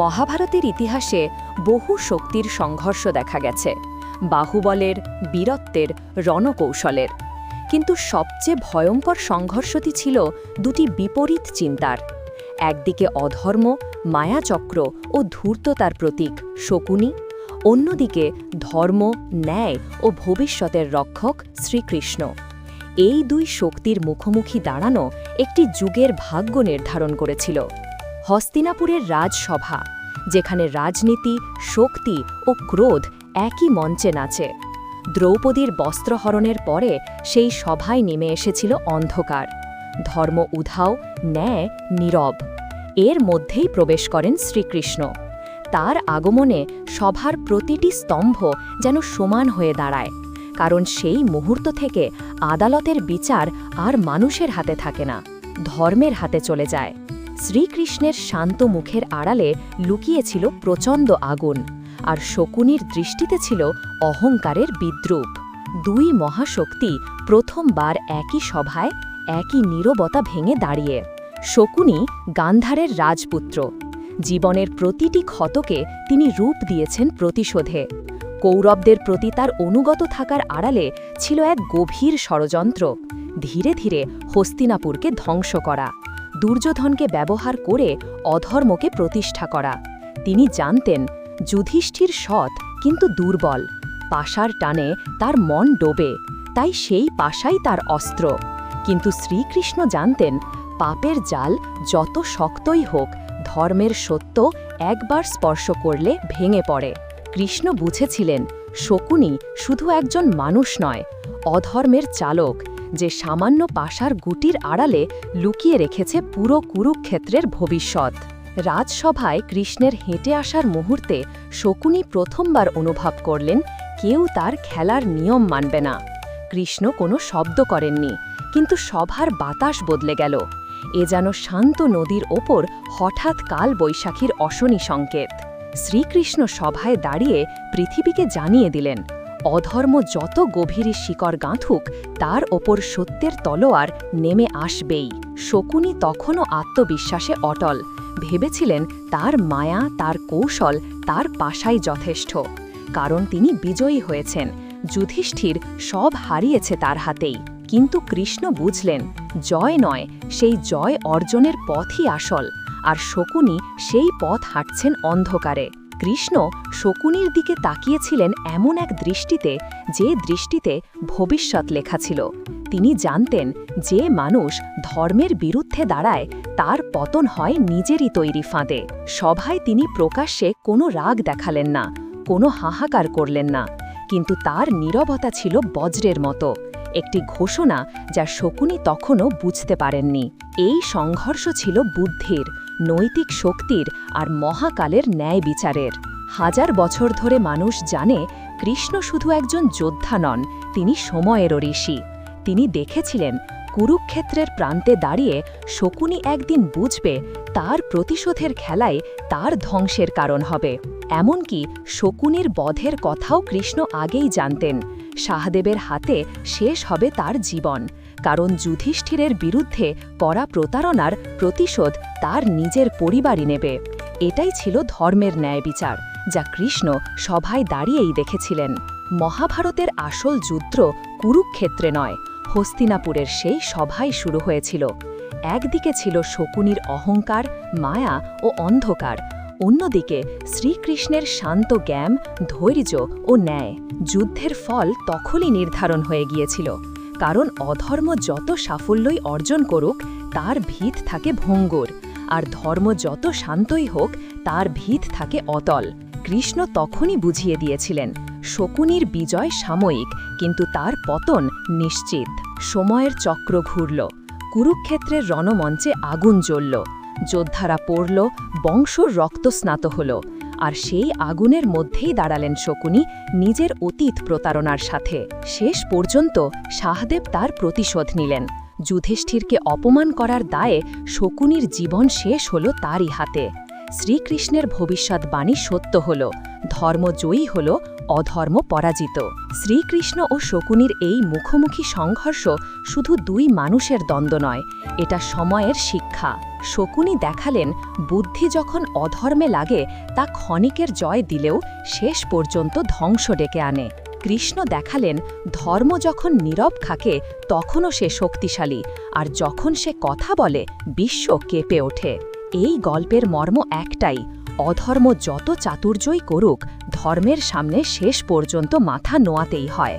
মহাভারতের ইতিহাসে বহু শক্তির সংঘর্ষ দেখা গেছে, বাহুবলের, বীরত্বের, রণকৌশলের। কিন্তু সবচেয়ে ভয়ঙ্কর সংঘর্ষটি ছিল দুটি বিপরীত চিন্তার। একদিকে অধর্ম, মায়াচক্র ও ধূর্ততার প্রতীক শকুনি, অন্যদিকে ধর্ম, ন্যায় ও ভবিষ্যতের রক্ষক শ্রীকৃষ্ণ। এই দুই শক্তির মুখোমুখি দাঁড়ানো একটি যুগের ভাগ্য নির্ধারণ করেছিল। হস্তিনাপুরের রাজসভা, যেখানে রাজনীতি, শক্তি ও ক্রোধ একই মঞ্চে নাচে। দ্রৌপদীর বস্ত্রহরণের পরে সেই সভায় নেমে এসেছিল অন্ধকার। ধর্ম উধাও, ন্যায় নীরব। এর মধ্যেই প্রবেশ করেন শ্রীকৃষ্ণ। তার আগমনে সভার প্রতিটি স্তম্ভ যেন সমান হয়ে দাঁড়ায়, কারণ সেই মুহূর্ত থেকে আদালতের বিচার আর মানুষের হাতে থাকে না, ধর্মের হাতে চলে যায়। শ্রীকৃষ্ণের শান্ত মুখের আড়ালে লুকিয়েছিল প্রচণ্ড আগুন, আর শকুনির দৃষ্টিতে ছিল অহংকারের বিদ্রুপ। দুই মহাশক্তি প্রথমবার একই সভায় একই নীরবতা ভেঙে দাঁড়িয়ে, শকুনি গান্ধারের রাজপুত্র। জীবনের প্রতিটি ক্ষতকে তিনি রূপ দিয়েছেন প্রতিশোধে। কৌরবদের প্রতি তার অনুগত থাকার আড়ালে ছিল এক গভীর ষড়যন্ত্র, ধীরে ধীরে হস্তিনাপুরকে ধ্বংস করা। দুর্যোধনকে ব্যবহার করে অধর্মকে প্রতিষ্ঠা করা। তিনি জানতেন, যুধিষ্ঠির সৎ, কিন্তু দুর্বল। পাশার টানে তার মন ডোবে, তাই সেই পাশাই তার অস্ত্র। কিন্তু শ্রীকৃষ্ণ জানতেন, পাপের জাল যত শক্তই হোক, ধর্মের সত্য একবার স্পর্শ করলে ভেঙে পড়ে। কৃষ্ণ বুঝেছিলেন, শকুনি শুধু একজন মানুষ নয়, অধর্মের চালক। যে সামান্য পাশার গুটির আড়ালে লুকিয়ে রেখেছে পুরো কুরুক্ষেত্রের ভবিষ্যৎ। রাজসভায় কৃষ্ণের হেঁটে আসার মুহূর্তে শকুনি প্রথমবার অনুভব করলেন, কেউ তার খেলার নিয়ম মানবে না। কৃষ্ণ কোনো শব্দ করেননি, কিন্তু সভার বাতাস বদলে গেল। এ যেন শান্ত নদীর ওপর হঠাৎ কাল বৈশাখীর অশনি সংকেত। শ্রীকৃষ্ণ সভায় দাঁড়িয়ে পৃথিবীকে জানিয়ে দিলেন অধর্ম যত গভীরে শিকড় গাঁথুক, তার ওপর সত্যের তলোয়ার নেমে আসবেই। শকুনি তখনও আত্মবিশ্বাসে অটল। ভেবেছিলেন তার মায়া, তার কৌশল, তার পাশাই যথেষ্ট। কারণ তিনি বিজয়ী হয়েছেন। যুধিষ্ঠির সব হারিয়েছে তার হাতেই। কিন্তু কৃষ্ণ বুঝলেন, জয় নয়, সেই জয় অর্জনের পথই আসল। আর শকুনি সেই পথ হাঁটছেন অন্ধকারে। কৃষ্ণ শকুনির দিকে তাকিয়েছিলেন এমন এক দৃষ্টিতে যে দৃষ্টিতে ভবিষ্যৎ লেখা ছিল। তিনি জানতেন যে মানুষ ধর্মের বিরুদ্ধে দাঁড়ায়, তার পতন হয় নিজেরই তৈরি ফাঁদে। সভায় তিনি প্রকাশ্যে কোনো রাগ দেখালেন না, কোনো হাহাকার করলেন না, কিন্তু তার নীরবতা ছিল বজ্রের মতো। একটি ঘোষণা যা শকুনি তখনও বুঝতে পারেননি। এই সংঘর্ষ ছিল বুদ্ধির নৈতিক শক্তির আর মহাকালের ন্যায় বিচারের। হাজার বছর ধরে মানুষ জানে কৃষ্ণ শুধু একজন যোদ্ধা নন, তিনি সময়েরও ঋষি। তিনি দেখেছিলেন কুরুক্ষেত্রের প্রান্তে দাঁড়িয়ে শকুনি একদিন বুঝবে তার প্রতিশোধের খেলায় তার ধ্বংসের কারণ হবে। এমনকি শকুনির বধের কথাও কৃষ্ণ আগেই জানতেন। শাহদেবের হাতে শেষ হবে তার জীবন, কারণ যুধিষ্ঠিরের বিরুদ্ধে করা প্রতারণার প্রতিশোধ তার নিজের পরিবারই নেবে। এটাই ছিল ধর্মের ন্যায় বিচার, যা কৃষ্ণ সভায় দাঁড়িয়েই দেখেছিলেন। মহাভারতের আসল যুদ্ধ কুরুক্ষেত্রে নয়, হস্তিনাপুরের সেই সভাই শুরু হয়েছিল। একদিকে ছিল শকুনির অহংকার, মায়া ও অন্ধকার, অন্যদিকে শ্রীকৃষ্ণের শান্ত জ্ঞান, ধৈর্য ও ন্যায়। যুদ্ধের ফল তখনই নির্ধারণ হয়ে গিয়েছিল, কারণ অধর্ম যত সাফল্যই অর্জন করুক, তার ভিত থাকে ভঙ্গুর। আর ধর্ম যত শান্তই হোক, তার ভিত থাকে অতল। কৃষ্ণ তখনই বুঝিয়ে দিয়েছিলেন, শকুনির বিজয় সাময়িক, কিন্তু তার পতন নিশ্চিত। সময়ের চক্র ঘুরল, কুরুক্ষেত্রের রণমঞ্চে আগুন জ্বলল, যোদ্ধারা পড়ল বংশ রক্তস্নাত হল, আর সেই আগুনের মধ্যেই দাঁড়ালেন শকুনি নিজের অতীত প্রতারণার সাথে। শেষ পর্যন্ত শাহদেব তার প্রতিশোধ নিলেন। যুধিষ্ঠিরকে অপমান করার দায়ে শকুনির জীবন শেষ হল তারই হাতে। শ্রীকৃষ্ণের ভবিষ্যৎবাণী সত্য হল ধর্ম জয়ী হল, অধর্ম পরাজিত। শ্রীকৃষ্ণ ও শকুনির এই মুখোমুখি সংঘর্ষ শুধু দুই মানুষের দ্বন্দ্ব নয়, এটা সময়ের শিক্ষা। শকুনি দেখালেন, বুদ্ধি যখন অধর্মে লাগে, তা ক্ষণিকের জয় দিলেও শেষ পর্যন্ত ধ্বংস ডেকে আনে। কৃষ্ণ দেখালেন, ধর্ম যখন নীরব থাকে, তখনও সে শক্তিশালী, আর যখন সে কথা বলে, বিশ্ব কেঁপে ওঠে। এই গল্পের মর্ম একটাই, অধর্ম যত চাতুর্যই করুক, ধর্মের সামনে শেষ পর্যন্ত মাথা নোয়াতেই হয়।